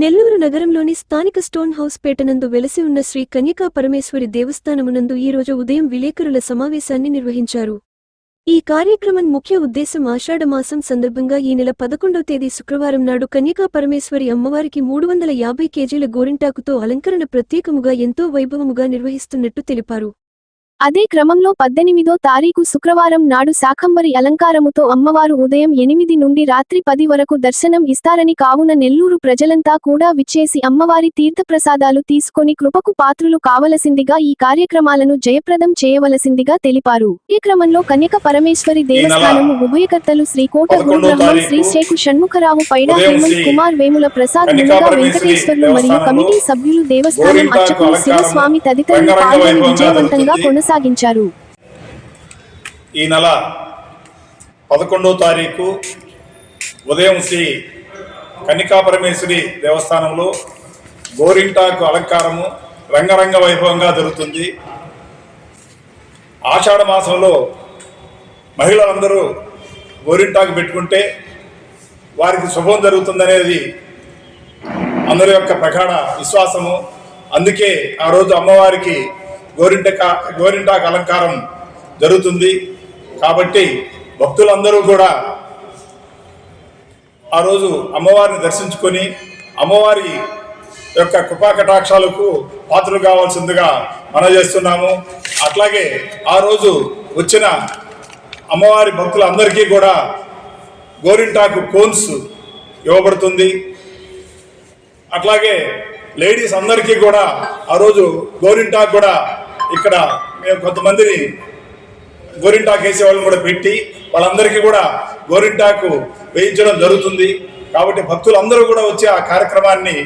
నెల్లూరు నగరంలోని స్థానిక stone house పేటనందు వెలసి ఉన్న శ్రీ కన్యకా పరమేశ్వరి దేవస్థానమునందు ఈరోజు ఉదయం విలేకరుల సమావేశాన్ని నిర్వహించారు. ఈ కార్యక్రమం ముఖ్య ఉద్దేశం ఆషాఢమాసం సందర్భంగా ఈ నెల పదకొండవ తేదీ శుక్రవారం నాడు కన్యకా పరమేశ్వరి అమ్మవారికి మూడు వందల యాభై కేజీల గోరింటాకుతో అలంకరణ ప్రత్యేకముగా ఎంతో వైభవముగా నిర్వహిస్తున్నట్టు తెలిపారు. అదే క్రమంలో పద్దెనిమిదో తారీఖు శుక్రవారం నాడు శాకంబరి అలంకారముతో అమ్మవారు ఉదయం ఎనిమిది నుండి రాత్రి పది వరకు దర్శనం ఇస్తారని కావున నెల్లూరు ప్రజలంతా కూడా విచ్చేసి అమ్మవారి తీర్థప్రసాదాలు తీసుకొని కృపకు పాత్రులు కావలసిందిగా ఈ కార్యక్రమాలను జయప్రదం చేయవలసిందిగా తెలిపారు ఈ క్రమంలో కన్యక పరమేశ్వరి దేవస్థానము ఉభయకర్తలు శ్రీ కోట పదకొండో గురుబ్రహ్మం తారీఖు శ్రీ శేఖు షణ్ముఖరావు పైడా హేమంత్ కుమార్ వేముల ప్రసాద్ పరమేశ్వరి వెంకటేశ్వర్లు మరియు కమిటీ సభ్యులు దేవస్థానం అర్చకులు శివస్వామి తదితరులు పాల్గొని విజయవంతంగా జరుగుతుంది. కొనసాగించారు. ఈ నెల పదకొండో తారీఖు ఉదయం శ్రీ కన్నికాపరమేశ్వరి దేవస్థానంలో గోరింటాకు అలంకారము రంగరంగ వైభవంగా జరుగుతుంది. ఆషాఢ మాసంలో మహిళలందరూ గోరింటాకు పెట్టుకుంటే వారికి శుభం జరుగుతుందనేది అందరి యొక్క ప్రగాఢ విశ్వాసము. అందుకే ఆ రోజు అమ్మవారికి గోరింట గోరింటాకు అలంకారం జరుగుతుంది. కాబట్టి భక్తులందరూ కూడా ఆ రోజు అమ్మవారిని దర్శించుకొని అమ్మవారి యొక్క కృపాకటాక్షాలకు పాత్రలు కావాల్సిందిగా మనం చేస్తున్నాము. అట్లాగే ఆ రోజు వచ్చిన అమ్మవారి భక్తులందరికీ కూడా గోరింటాకు కోన్స్ ఇవ్వబడుతుంది. అట్లాగే లేడీస్ అందరికీ కూడా ఆ రోజు గోరింటాకు కూడా ఇక్కడ మేము కొంతమందిని గోరింటాకు వేసే వాళ్ళని కూడా పెట్టి వాళ్ళందరికీ కూడా గోరింటాకు వేయించడం జరుగుతుంది. కాబట్టి భక్తులందరూ కూడా వచ్చి ఆ కార్యక్రమాన్ని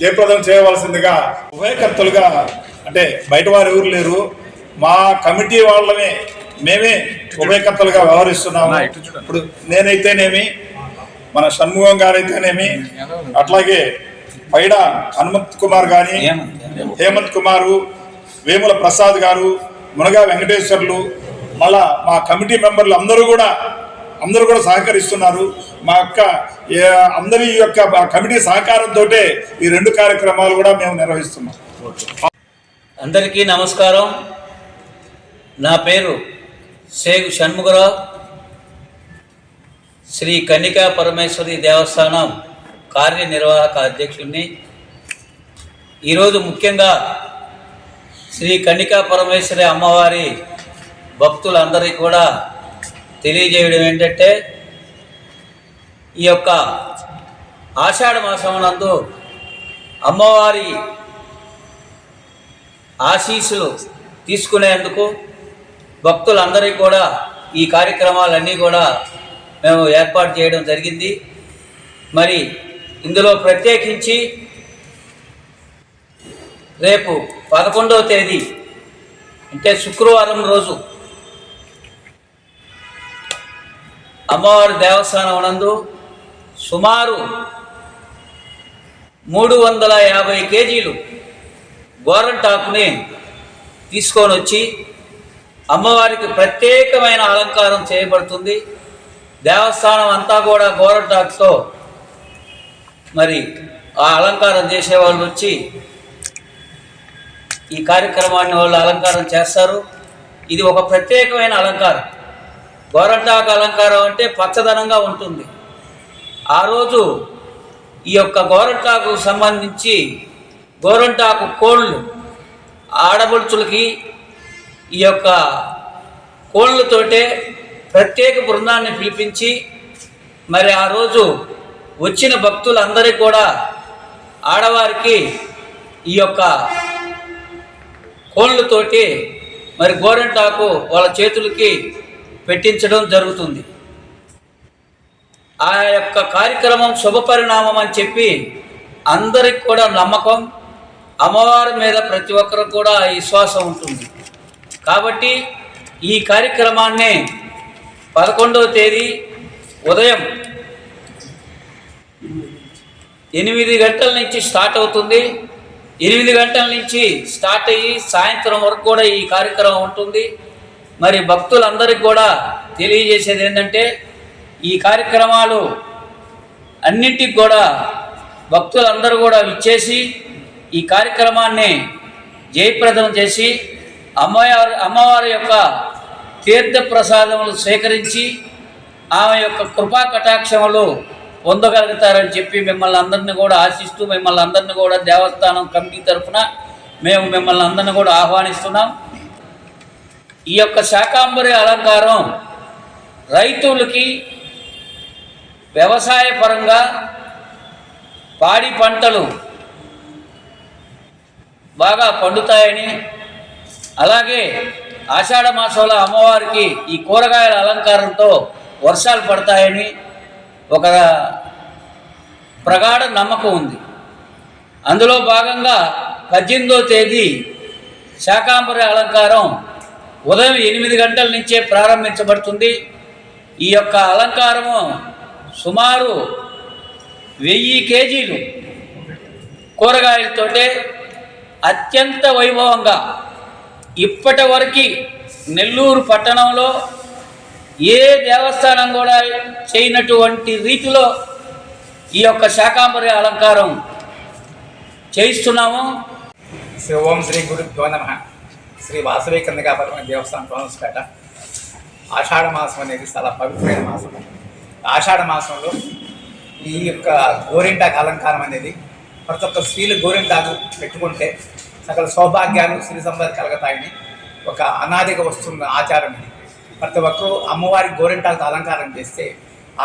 జయప్రదం చేయవలసిందిగా ఉభయకర్తలుగా అంటే బయట వారు ఎవరు లేరు. మా కమిటీ వాళ్ళమే మేమే ఉభయకర్తలుగా వ్యవహరిస్తున్నాము. ఇప్పుడు నేనైతేనేమి మన షణ్ముఖం గారైతేనేమి అట్లాగే పైడ హనుమంత్ కుమార్ గాని హేమంత్ కుమారు వేముల ప్రసాద్ గారు మునగా వెంకటేశ్వర్లు మళ్ళా మా కమిటీ మెంబర్లు అందరూ కూడా అందరూ కూడా సహకరిస్తున్నారు. మా యొక్క అందరి యొక్క మా కమిటీ సహకారంతో ఈ రెండు కార్యక్రమాలు కూడా మేము నిర్వహిస్తున్నాం. అందరికీ నమస్కారం. నా పేరు శేగు షణ్ముఖరావు శ్రీ కన్నికా పరమేశ్వరి దేవస్థానం కార్యనిర్వాహక అధ్యక్షుడిని ఈరోజు ముఖ్యంగా శ్రీ కన్నికా పరమేశ్వరి అమ్మవారి భక్తులందరికీ కూడా తెలియజేయడం ఏంటంటే ఈ యొక్క ఆషాఢ మాసమునందు అమ్మవారి ఆశీస్సులు తీసుకునేందుకు భక్తులందరికీ కూడా ఈ కార్యక్రమాలన్నీ కూడా మేము ఏర్పాటు చేయడం జరిగింది. మరి ఇందులో ప్రత్యేకించి రేపు పదకొండవ తేదీ అంటే శుక్రవారం రోజు. అమ్మవారి దేవస్థానం నందు సుమారు మూడు వందల యాభై కేజీలు గోరంటాకుని తీసుకొని వచ్చి అమ్మవారికి ప్రత్యేకమైన అలంకారం చేయబడుతుంది. దేవస్థానం అంతా కూడా గోరంటాకుతో మరి ఆ అలంకారం చేసేవాళ్ళు వచ్చి ఈ కార్యక్రమాన్ని వాళ్ళు అలంకారం చేస్తారు. ఇది ఒక ప్రత్యేకమైన అలంకారం. గోరంటాకు అలంకారం అంటే పచ్చదనంగా ఉంటుంది. ఆ రోజు ఈ యొక్క గోరంటాకు సంబంధించి గోరంటాకు కోళ్ళు ఆడబడుచులకి ఈ యొక్క కోళ్ళతోటే ప్రత్యేక బృందాన్ని పిలిపించి మరి ఆ రోజు వచ్చిన భక్తులందరికీ కూడా ఆడవారికి ఈ యొక్క కోళ్ళతోటి మరి గోరంటాకు వాళ్ళ చేతులకి పెట్టించడం జరుగుతుంది. ఆ యొక్క కార్యక్రమం శుభపరిణామం అని చెప్పి అందరికి కూడా నమ్మకం అమ్మవారి మీద ప్రతి ఒక్కరు కూడా విశ్వాసం ఉంటుంది. కాబట్టి ఈ కార్యక్రమాన్ని పదకొండవ తేదీ ఉదయం ఎనిమిది గంటల నుంచి స్టార్ట్ అవుతుంది. ఎనిమిది గంటల నుంచి స్టార్ట్ అయ్యి సాయంత్రం వరకు కూడా ఈ కార్యక్రమం ఉంటుంది. మరి భక్తులందరికీ కూడా తెలియజేసేది ఏంటంటే ఈ కార్యక్రమాలు అన్నింటికి కూడా భక్తులందరూ కూడా విచ్చేసి ఈ కార్యక్రమాన్ని జయప్రదం చేసి అమ్మవారి అమ్మవారి యొక్క తీర్థ ప్రసాదములు స్వీకరించి ఆమె యొక్క కృపా కటాక్షములు పొందగలుగుతారని చెప్పి మిమ్మల్ని అందరిని కూడా ఆశిస్తూ మిమ్మల్ని అందరిని కూడా దేవస్థానం కమిటీ తరఫున మేము మిమ్మల్ని అందరిని కూడా ఆహ్వానిస్తున్నాం. ఈ యొక్క శాకాంబరి అలంకారం రైతులకి వ్యవసాయ పరంగా పాడి పంటలు బాగా పండుతాయని అలాగే ఆషాఢ మాసంలో అమ్మవారికి ఈ కూరగాయల అలంకారంతో వర్షాలు పడతాయని ఒక ప్రగాఢ నమ్మకం ఉంది. అందులో భాగంగా పద్దెనిమిదో తేదీ శాకాంబరి అలంకారం ఉదయం ఎనిమిది గంటల నుంచే ప్రారంభించబడుతుంది. ఈ యొక్క అలంకారము సుమారు వెయ్యి కేజీలు కూరగాయలతోటే అత్యంత వైభవంగా ఇప్పటి వరకు నెల్లూరు పట్టణంలో ఏ దేవస్థానం కూడా చేయనటువంటి రీతిలో ఈ యొక్క శాకాంబరి అలంకారం చేయిస్తున్నాము. శ్రీ ఓం శ్రీ గురు నమ. శ్రీ వాసవి కందకాపరమైన దేవస్థానం ట్రాన్స్పేట ఆషాఢ మాసం అనేది చాలా పవిత్రమైన మాసం. ఆషాఢ మాసంలో ఈ యొక్క గోరింటాకు అలంకారం అనేది ప్రతి ఒక్క స్త్రీలు గోరింటాకు పెట్టుకుంటే సకల సౌభాగ్యాలు శ్రీ సంపద కలుగుతాయని ఒక అనాదిగా వస్తున్న ఆచారం ఇది. ప్రతి ఒక్కరూ అమ్మవారి గోరింటాకుతో అలంకారం చేస్తే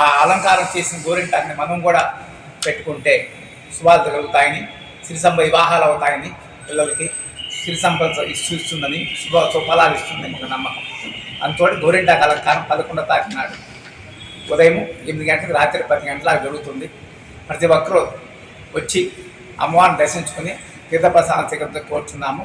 ఆ అలంకారం చేసిన గోరింటాకుని మనం కూడా పెట్టుకుంటే శుభాలు కలుగుతాయని సిరిసంబ వివాహాలు అవుతాయని పిల్లలకి శ్రీ ఇస్తుందని శుభ శుభలాలు ఇస్తుందని ఒక నమ్మకం. అందుతోటి గోరింటాకు అలంకారం పదకొండో తారీఖు నాడు ఉదయం ఎనిమిది గంటలకు రాత్రి పది గంటలకు జరుగుతుంది. ప్రతి ఒక్కరూ వచ్చి అమ్మవారిని దర్శించుకుని తీర్థప్రసాదం స్వీకరించ కోరుచున్నాము.